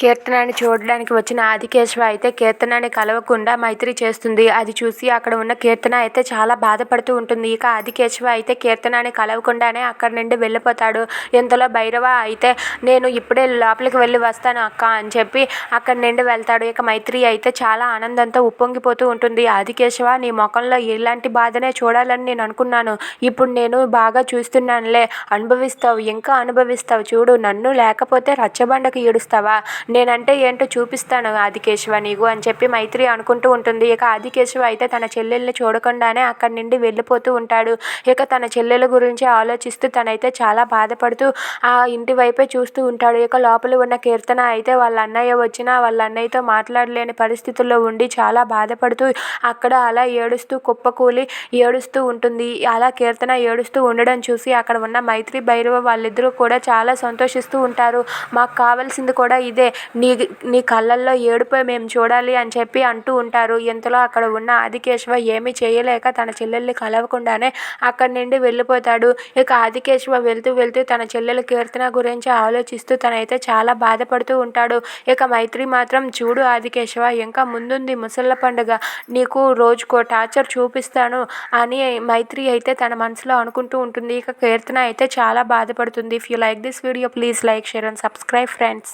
కీర్తనని చూడడానికి వచ్చిన ఆదికేశవ అయితే కీర్తనని కలవకుండా మైత్రి చేస్తుంది. అది చూసి అక్కడ ఉన్న కీర్తన అయితే చాలా బాధపడుతూ ఉంటుంది. ఇక ఆదికేశవ అయితే కీర్తనని కలవకుండానే అక్కడి నుండి వెళ్ళిపోతాడు. ఇంతలో భైరవ అయితే నేను ఇప్పుడే లోపలికి వెళ్ళి వస్తాను అక్క అని చెప్పి అక్కడి నుండి వెళ్తాడు. ఇక మైత్రి అయితే చాలా ఆనందంతో ఉప్పొంగిపోతూ ఉంటుంది. ఆదికేశవ నీ ముఖంలో ఇలాంటి బాధనే చూడాలని నేను అనుకున్నాను. ఇప్పుడు నేను బాగా చూస్తున్నానులే. అనుభవిస్తావు ఇంకా అనుభవిస్తావు. చూడు నన్ను లేకపోతే రచ్చబండకు ఏడుస్తావా? నేనంటే ఏంటో చూపిస్తాను ఆదికేశవ నీకు అని చెప్పి మైత్రి అనుకుంటూ ఉంటుంది. ఇక ఆదికేశవ అయితే తన చెల్లెల్ని చూడకుండానే అక్కడి నుండి వెళ్ళిపోతూ ఉంటాడు. ఇక తన చెల్లెల గురించి ఆలోచిస్తూ తనైతే చాలా బాధపడుతూ ఆ ఇంటి వైపే చూస్తూ ఉంటాడు. ఇక లోపల ఉన్న కీర్తన అయితే వాళ్ళ అన్నయ్య వచ్చినా వాళ్ళ అన్నయ్యతో మాట్లాడలేని పరిస్థితుల్లో ఉండి చాలా బాధపడుతూ అక్కడ అలా ఏడుస్తూ కుప్పకూలి ఏడుస్తూ ఉంటుంది. అలా కీర్తన ఏడుస్తూ ఉండడం చూసి అక్కడ ఉన్న మైత్రి భైరవ వాళ్ళిద్దరూ కూడా చాలా సంతోషిస్తూ ఉంటారు. మాకు కావాల్సింది కూడా ఇదే. నీ నీ కళ్ళల్లో ఏడుపే మేము చూడాలి అని చెప్పి అంటూ ఉంటారు. ఇంతలో అక్కడ ఉన్న ఆదికేశవ ఏమీ చేయలేక తన చెల్లెల్ని కలవకుండానే అక్కడి నుండి వెళ్ళిపోతాడు. ఇక ఆదికేశవ వెళ్తూ వెళ్తూ తన చెల్లెల కీర్తన గురించి ఆలోచిస్తూ తనైతే చాలా బాధపడుతూ ఉంటాడు. ఇక మైత్రి మాత్రం చూడు ఆదికేశవ ఇంకా ముందుంది ముసళ్ళ పండుగ. నీకు రోజుకో టార్చర్ చూపిస్తాను అని మైత్రి అయితే తన మనసులో అనుకుంటూ ఉంటుంది. ఇక కీర్తన అయితే చాలా బాధపడుతుంది. If you like this video please like share and subscribe friends